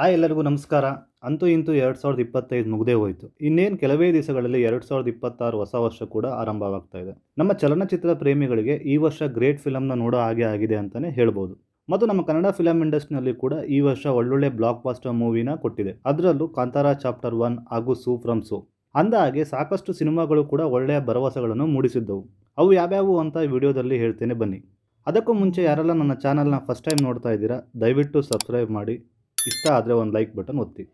Hi ಎಲ್ಲರಿಗೂ ನಮಸ್ಕಾರ. ಅಂತೂ ಇಂತೂ ಎರಡು ಸಾವಿರದ ಇಪ್ಪತ್ತೈದು ಮುಗ್ದೇ ಹೋಯಿತು. ಇನ್ನೇನು ಕೆಲವೇ ದಿವಸಗಳಲ್ಲಿ ಎರಡು ಸಾವಿರದ ಇಪ್ಪತ್ತಾರು ಹೊಸ ವರ್ಷ ಕೂಡ ಆರಂಭವಾಗ್ತಾ ಇದೆ. ನಮ್ಮ ಚಲನಚಿತ್ರ ಪ್ರೇಮಿಗಳಿಗೆ ಈ ವರ್ಷ ಗ್ರೇಟ್ ಫಿಲಮ್ನ ನೋಡೋ ಹಾಗೆ ಆಗಿದೆ ಅಂತಲೇ ಹೇಳ್ಬೋದು. ಮತ್ತು ನಮ್ಮ ಕನ್ನಡ ಫಿಲಮ್ ಇಂಡಸ್ಟ್ರಿನಲ್ಲಿ ಕೂಡ ಈ ವರ್ಷ ಒಳ್ಳೊಳ್ಳೆ ಬ್ಲಾಕ್ ಬಾಸ್ಟರ್ ಮೂವಿನ ಕೊಟ್ಟಿದೆ. ಅದರಲ್ಲೂ ಕಾಂತಾರ ಚಾಪ್ಟರ್ ಒನ್ ಹಾಗೂ ಸೂ ಫ್ರಮ್ ಸೋ ಅಂದ ಹಾಗೆ ಸಾಕಷ್ಟು ಸಿನಿಮಾಗಳು ಕೂಡ ಒಳ್ಳೆಯ ಭರವಸೆಗಳನ್ನು ಮೂಡಿಸಿದ್ದವು. ಅವು ಯಾವ್ಯಾವು ಅಂತ ವಿಡಿಯೋದಲ್ಲಿ ಹೇಳ್ತೇನೆ ಬನ್ನಿ. ಅದಕ್ಕೂ ಮುಂಚೆ ಯಾರೆಲ್ಲ ನನ್ನ ಚಾನಲ್ನ ಫಸ್ಟ್ ಟೈಮ್ ನೋಡ್ತಾ ಇದ್ದೀರಾ, ದಯವಿಟ್ಟು ಸಬ್ಸ್ಕ್ರೈಬ್ ಮಾಡಿ. ಇಷ್ಟ ಆದರೆ ಒಂದು ಲೈಕ್ ಬಟನ್ ಒತ್ತಿ.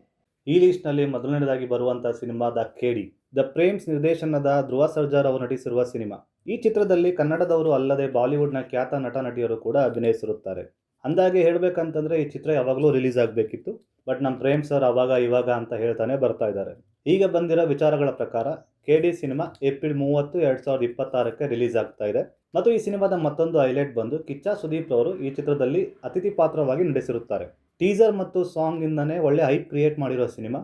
ಈ ಲಿಸ್ಟ್ನಲ್ಲಿ ಮೊದಲನೇದಾಗಿ ಬರುವಂಥ cinema the KD, the Prems ನಿರ್ದೇಶನದ ಧ್ರುವ ಸರ್ಜಾರ್ ಅವರು ನಟಿಸಿರುವ ಸಿನಿಮಾ. ಈ ಚಿತ್ರದಲ್ಲಿ ಕನ್ನಡದವರು ಅಲ್ಲದೆ ಬಾಲಿವುಡ್ನ ಖ್ಯಾತ ನಟ ನಟಿಯರು ಕೂಡ ಅಭಿನಯಿಸಿರುತ್ತಾರೆ ಅಂದಾಗೆ ಹೇಳಬೇಕಂತಂದ್ರೆ ಈ ಚಿತ್ರ ಯಾವಾಗಲೂ ರಿಲೀಸ್ ಆಗಬೇಕಿತ್ತು ಬಟ್ ನಮ್ಮ ಪ್ರೇಮ್ ಸರ್ ಅವಾಗ ಇವಾಗ ಅಂತ ಹೇಳ್ತಾನೆ ಬರ್ತಾ ಇದ್ದಾರೆ. ಈಗ ಬಂದಿರೋ ವಿಚಾರಗಳ ಪ್ರಕಾರ ಕೆ ಡಿ ಸಿನಿಮಾ ಏಪ್ರಿಲ್ ಮೂವತ್ತು ಎರಡು ಸಾವಿರದ ಇಪ್ಪತ್ತಾರಕ್ಕೆ ರಿಲೀಸ್ ಆಗ್ತಾ ಇದೆ. ಮತ್ತು ಈ ಸಿನಿಮಾದ ಮತ್ತೊಂದು ಹೈಲೈಟ್ ಬಂದು ಕಿಚ್ಚ ಸುದೀಪ್ ಅವರು ಈ ಚಿತ್ರದಲ್ಲಿ ಅತಿಥಿ ಪಾತ್ರವಾಗಿ ನಟಿಸಿರುತ್ತಾರೆ. ಟೀಸರ್ ಮತ್ತು ಸಾಂಗಿಂದನೇ ಒಳ್ಳೆ ಹೈಪ್ ಕ್ರಿಯೇಟ್ ಮಾಡಿರೋ ಸಿನಿಮಾ.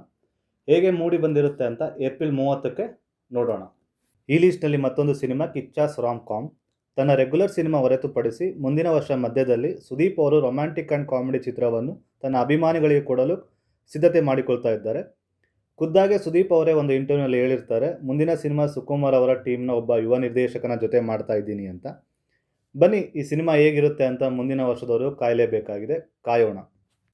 ಹೇಗೆ ಮೂಡಿ ಬಂದಿರುತ್ತೆ ಅಂತ ಏಪ್ರಿಲ್ ಮೂವತ್ತಕ್ಕೆ ನೋಡೋಣ. ಈ ಲಿಸ್ಟ್ನಲ್ಲಿ ಮತ್ತೊಂದು ಸಿನಿಮಾ ಕಿಚ್ಚಾಸ್ ರಾಮ್ ಕಾಮ್ ತನ್ನ ರೆಗ್ಯುಲರ್ ಸಿನಿಮಾ ಹೊರತುಪಡಿಸಿ ಮುಂದಿನ ವರ್ಷ ಮಧ್ಯದಲ್ಲಿ ಸುದೀಪ್ ಅವರು ರೊಮ್ಯಾಂಟಿಕ್ ಆ್ಯಂಡ್ ಕಾಮಿಡಿ ಚಿತ್ರವನ್ನು ತನ್ನ ಅಭಿಮಾನಿಗಳಿಗೆ ಕೊಡಲು ಸಿದ್ಧತೆ ಮಾಡಿಕೊಳ್ತಾ ಇದ್ದಾರೆ. ಖುದ್ದಾಗೆ ಸುದೀಪ್ ಅವರೇ ಒಂದು ಇಂಟರ್ವ್ಯೂನಲ್ಲಿ ಹೇಳಿರ್ತಾರೆ, ಮುಂದಿನ ಸಿನಿಮಾ ಸುಕುಮಾರ್ ಅವರ ಟೀಮ್ನ ಒಬ್ಬ ಯುವ ನಿರ್ದೇಶಕನ ಜೊತೆ ಮಾಡ್ತಾ ಇದ್ದೀನಿ ಅಂತ. ಬನ್ನಿ, ಈ ಸಿನಿಮಾ ಹೇಗಿರುತ್ತೆ ಅಂತ ಮುಂದಿನ ವರ್ಷದವರು ಕಾಯಲೇಬೇಕಾಗಿದೆ. ಕಾಯೋಣ.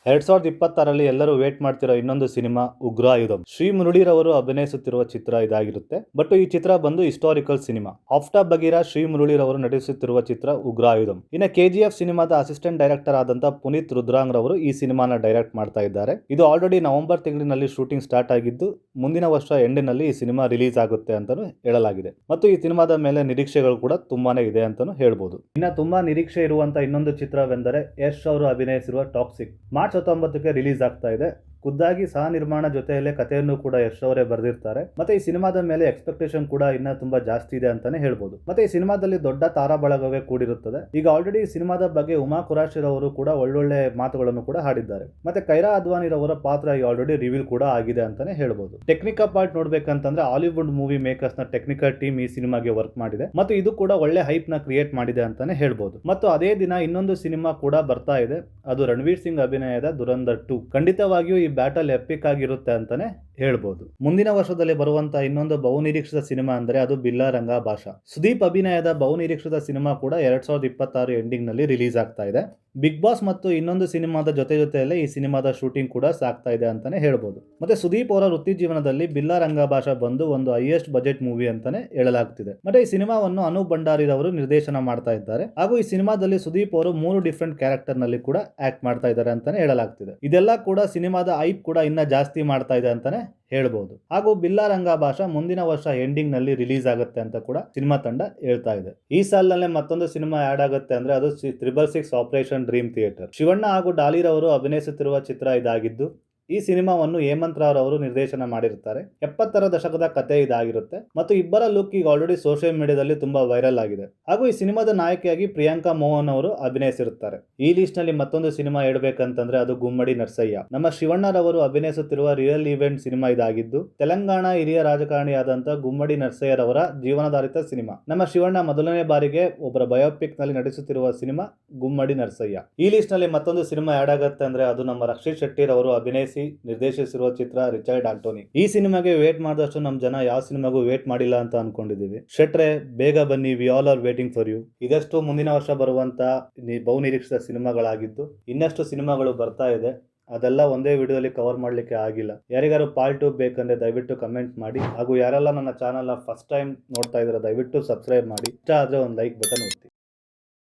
ಎರಡ್ ಸಾವಿರದ ಇಪ್ಪತ್ತಾರಲ್ಲಿ ಎಲ್ಲರೂ ವೇಟ್ ಮಾಡ್ತಿರೋ ಇನ್ನೊಂದು ಸಿನಿಮಾ ಉಗ್ರಾಯುಧಂ ಶ್ರೀ ಮುರುಳಿರವರು ಅಭಿನಯಿಸುತ್ತಿರುವ ಚಿತ್ರ ಇದಾಗಿರುತ್ತೆ. ಬಟ್ ಈ ಚಿತ್ರ ಬಂದು historical cinema. After Bagheera Shri ಮುರುಳಿರವರು ನಟಿಸುತ್ತಿರುವ ಚಿತ್ರ ಉಗ್ರಾಯುಧಂ ಇನ್ನು ಕೆಜಿಎಫ್ ಸಿನಿಮಾದ ಅಸಿಸ್ಟೆಂಟ್ ಡೈರೆಕ್ಟರ್ ಆದಂತ ಪುನೀತ್ ರುದ್ರಾಂಗ್ ರವರು ಈ ಸಿನಿಮಾನ ಡೈರೆಕ್ಟ್ ಮಾಡ್ತಾ ಇದ್ದಾರೆ. ಇದು ಆಲ್ರೆಡಿ ನವೆಂಬರ್ ತಿಂಗಳಿನಲ್ಲಿ ಶೂಟಿಂಗ್ ಸ್ಟಾರ್ಟ್ ಆಗಿದ್ದು, ಮುಂದಿನ ವರ್ಷ ಎಂಡಿನಲ್ಲಿ ಈ ಸಿನಿಮಾ ರಿಲೀಸ್ ಆಗುತ್ತೆ ಅಂತಾನು ಹೇಳಲಾಗಿದೆ. ಮತ್ತು ಈ ಸಿನಿಮಾದ ಮೇಲೆ ನಿರೀಕ್ಷೆಗಳು ಕೂಡ ತುಂಬಾನೇ ಇದೆ ಅಂತಾನು ಹೇಳ್ಬೋದು. ಇನ್ನು ತುಂಬಾ ನಿರೀಕ್ಷೆ ಇರುವಂತ ಇನ್ನೊಂದು ಚಿತ್ರವೆಂದರೆ ಯಶ್ ಅವರು ಅಭಿನಯಿಸಿರುವ ಟಾಕ್ಸಿಕ್. ಮಾರ್ಚ್ ಹತ್ತೊಂಬತ್ತಕ್ಕೆ ರಿಲೀಸ್ ಆಗ್ತಾ ಇದೆ. ಖುದ್ದಾಗಿ ಸಹ ನಿರ್ಮಾಣ ಜೊತೆಯಲ್ಲೇ ಕಥೆಯನ್ನು ಕೂಡ ಯಶ್ ಅವರೇ ಬರೆದಿರ್ತಾರೆ. ಮತ್ತೆ ಈ ಸಿನಿಮಾದ ಮೇಲೆ ಎಕ್ಸ್ಪೆಕ್ಟೇಷನ್ ಕೂಡ ಇನ್ನ ತುಂಬಾ ಜಾಸ್ತಿ ಇದೆ ಅಂತಾನೆ ಹೇಳ್ಬೋದು. ಮತ್ತೆ ಈ ಸಿನಿಮಾದಲ್ಲಿ ದೊಡ್ಡ ತಾರಾ ಬಳಗವೇ ಕೂಡಿರುತ್ತದೆ. ಈಗ ಆಲ್ರೆಡಿ ಈ ಸಿನಿಮಾದ ಬಗ್ಗೆ ಉಮಾ ಕುರಾಶಿ ಅವರು ಕೂಡ ಒಳ್ಳೊಳ್ಳೆ ಮಾತುಗಳನ್ನು ಕೂಡ ಹಾಡಿದ್ದಾರೆ. ಮತ್ತೆ ಕೈರಾ ಅದ್ವಾನಿರವರ ಪಾತ್ರ ಆಲ್ರೆಡಿ ರಿವೀಲ್ ಕೂಡ ಆಗಿದೆ ಅಂತಾನೆ ಹೇಳ್ಬೋದು. ಟೆಕ್ನಿಕಲ್ ಪಾರ್ಟ್ ನೋಡ್ಬೇಕಂತಂದ್ರೆ ಹಾಲಿವುಡ್ ಮೂವಿ ಮೇಕರ್ಸ್ನ ಟೆಕ್ನಿಕಲ್ ಟೀಮ್ ಈ ಸಿನಿಮಾಗೆ ವರ್ಕ್ ಮಾಡಿದೆ. ಮತ್ತು ಇದು ಕೂಡ ಒಳ್ಳೆ ಹೈಪ್ನ ಕ್ರಿಯೇಟ್ ಮಾಡಿದೆ ಅಂತಾನೆ ಹೇಳ್ಬೋದು. ಮತ್ತು ಅದೇ ದಿನ ಇನ್ನೊಂದು ಸಿನಿಮಾ ಕೂಡ ಬರ್ತಾ ಇದೆ. ಅದು ರಣವೀರ್ ಸಿಂಗ್ ಅಭಿನಯದ ದುರಂದರ್ ಟು ಖಂಡಿತವಾಗಿಯೂ ಈ ಬ್ಯಾಟಲ್ ಎಪಿಕ್ ಆಗಿರುತ್ತೆ ಅಂತಾನೆ ಹೇಳ್ಬೋದು. ಮುಂದಿನ ವರ್ಷದಲ್ಲಿ ಬರುವಂತ ಇನ್ನೊಂದು ಬಹುನಿರೀಕ್ಷಿತ ಸಿನಿಮಾ ಅಂದ್ರೆ ಅದು ಬಿಲ್ಲಾರಂಗ ಭಾಷಾ. ಸುದೀಪ್ ಅಭಿನಯದ ಬಹುನಿರೀಕ್ಷಿತ ಸಿನಿಮಾ ಕೂಡ ಎರಡ್ ಸಾವಿರದ ಇಪ್ಪತ್ತಾರು ಎಂಡಿಂಗ್ನಲ್ಲಿ ರಿಲೀಸ್ ಆಗ್ತಾ ಇದೆ. ಬಿಗ್ ಬಾಸ್ ಮತ್ತು ಇನ್ನೊಂದು ಸಿನಿಮಾದ ಜೊತೆ ಜೊತೆಯಲ್ಲೇ ಈ ಸಿನಿಮಾದ ಶೂಟಿಂಗ್ ಕೂಡ ಸಾಕ್ತಾ ಇದೆ ಅಂತಾನೆ ಹೇಳ್ಬೋದು. ಮತ್ತೆ ಸುದೀಪ್ ಅವರ ವೃತ್ತಿ ಜೀವನದಲ್ಲಿ ಬಿಲ್ಲಾರಂಗ ಭಾಷಾ ಬಂದು ಒಂದು ಹೈಯೆಸ್ಟ್ ಬಜೆಟ್ ಮೂವಿ ಅಂತಾನೆ ಹೇಳಲಾಗ್ತಿದೆ. ಮತ್ತೆ ಈ ಸಿನಿಮಾವನ್ನು ಅನು ಭಂಡಾರಿರವರು ನಿರ್ದೇಶನ ಮಾಡ್ತಾ ಇದ್ದಾರೆ. ಹಾಗೂ ಈ ಸಿನಿಮಾದಲ್ಲಿ ಸುದೀಪ್ ಅವರು ಮೂರು ಡಿಫ್ರೆಂಟ್ ಕ್ಯಾರೆಕ್ಟರ್ನಲ್ಲಿ ಕೂಡ ಆಕ್ಟ್ ಮಾಡ್ತಾ ಇದ್ದಾರೆ ಅಂತಾನೆ ಹೇಳಲಾಗ್ತಿದೆ. ಇದೆಲ್ಲ ಕೂಡ ಸಿನಿಮಾದ ಐಪ್ ಕೂಡ ಇನ್ನ ಜಾಸ್ತಿ ಮಾಡ್ತಾ ಇದೆ ಅಂತಾನೆ ಹೇಳ್ಬೋದು. ಹಾಗೂ ಬಿಲ್ಲಾರಂಗ ಭಾಷಾ ಮುಂದಿನ ವರ್ಷ ಎಂಡಿಂಗ್ನಲ್ಲಿ ರಿಲೀಸ್ ಆಗುತ್ತೆ ಅಂತ ಕೂಡ ಸಿನಿಮಾ ತಂಡ ಹೇಳ್ತಾ ಇದೆ. ಈ ಸಾಲಿನಲ್ಲೇ ಮತ್ತೊಂದು ಸಿನಿಮಾ ಆಡ್ ಆಗುತ್ತೆ ಅಂದ್ರೆ ಅದು triple six operation dream theatre Shivanna ಹಾಗೂ ಡಾಲಿರವರು ಅಭಿನಯಿಸುತ್ತಿರುವ ಚಿತ್ರ ಇದಾಗಿದ್ದು ಈ ಸಿನಿಮಾವನ್ನು ಹೇಮಂತ್ ರಾವ್ ಅವರು ನಿರ್ದೇಶನ ಮಾಡಿರುತ್ತಾರೆ. ಎಪ್ಪತ್ತರ ದಶಕದ ಕತೆ ಇದಾಗಿರುತ್ತೆ ಮತ್ತು ಇಬ್ಬರ ಲುಕ್ ಈಗ ಆಲ್ರೆಡಿ ಸೋಷಿಯಲ್ ಮೀಡಿಯಾದಲ್ಲಿ ತುಂಬಾ ವೈರಲ್ ಆಗಿದೆ. ಹಾಗೂ ಈ ಸಿನಿಮಾದ ನಾಯಕಿಯಾಗಿ ಪ್ರಿಯಾಂಕಾ ಮೋಹನ್ ಅವರು ಅಭಿನಯಿಸಿರುತ್ತಾರೆ. ಈ ಲಿಸ್ಟ್ನಲ್ಲಿ ಮತ್ತೊಂದು ಸಿನಿಮಾ ಹೇಳ್ಬೇಕಂತಂದ್ರೆ ಅದು ಗುಮ್ಮಡಿ ನರ್ಸಯ್ಯ. ನಮ್ಮ ಶಿವಣ್ಣರವರು ಅಭಿನಯಿಸುತ್ತಿರುವ ರಿಯಲ್ ಇವೆಂಟ್ ಸಿನಿಮಾ ಇದಾಗಿದ್ದು, ತೆಲಂಗಾಣ ಹಿರಿಯ ರಾಜಕಾರಣಿಯಾದಂತಹ ಗುಮ್ಮಡಿ ನರ್ಸಯ್ಯರವರ ಜೀವನಾಧಾರಿತ ಸಿನಿಮಾ. ನಮ್ಮ ಶಿವಣ್ಣ ಮೊದಲನೇ ಬಾರಿಗೆ ಒಬ್ಬರ ಬಯೋಪಿಕ್ನಲ್ಲಿ ನಟಿಸುತ್ತಿರುವ ಸಿನಿಮಾ ಗುಮ್ಮಡಿ ನರ್ಸಯ್ಯ. ಈ ಲಿಸ್ಟ್ನಲ್ಲಿ ಮತ್ತೊಂದು ಸಿನಿಮಾ ಆಡ್ ಆಗುತ್ತೆ ಅಂದ್ರೆ ಅದು ನಮ್ಮ ರಕ್ಷಿತ್ ಶೆಟ್ಟಿರವರು ಅಭಿನಯಿಸಿ ನಿರ್ದೇಶಿಸಿರುವ ಚಿತ್ರ ರಿಚರ್ಡ್ ಆಂಟೋನಿ. ಈ ಸಿನಿಮಾಗೆ ವೇಟ್ ಮಾಡಿದಷ್ಟು ನಮ್ಮ ಜನ ಯಾವ ಸಿನಿಮಾಗೂ ವೇಟ್ ಮಾಡಿಲ್ಲ ಅಂತ ಅನ್ಕೊಂಡಿದೀವಿ. ಶೆಟ್ರೆ, ಬೇಗ ಬನ್ನಿ we all are waiting for you ಇದಷ್ಟು ಮುಂದಿನ ವರ್ಷ ಬರುವಂತ ಬಹುನಿರೀಕ್ಷಿತ ಸಿನಿಮಾಗಳಾಗಿದ್ದು, ಇನ್ನಷ್ಟು ಸಿನಿಮಾಗಳು ಬರ್ತಾ ಇದೆ. ಅದೆಲ್ಲ ಒಂದೇ ವಿಡಿಯೋದಲ್ಲಿ ಕವರ್ ಮಾಡಲಿಕ್ಕೆ ಆಗಿಲ್ಲ. ಯಾರಿಗಾರು ಪಾರ್ಟ್ ಟು ಬೇಕಂದ್ರೆ ದಯವಿಟ್ಟು ಕಮೆಂಟ್ ಮಾಡಿ. ಹಾಗೂ ಯಾರೆಲ್ಲ ನನ್ನ ಚಾನಲ್ನ ಫಸ್ಟ್ ಟೈಮ್ ನೋಡ್ತಾ ಇದ್ದಾರೆ ದಯವಿಟ್ಟು ಸಬ್ಸ್ಕ್ರೈಬ್ ಮಾಡಿ. ಇಷ್ಟ ಆದರೆ ಒಂದು ಲೈಕ್ ಬಟನ್ ಒತ್ತಿ.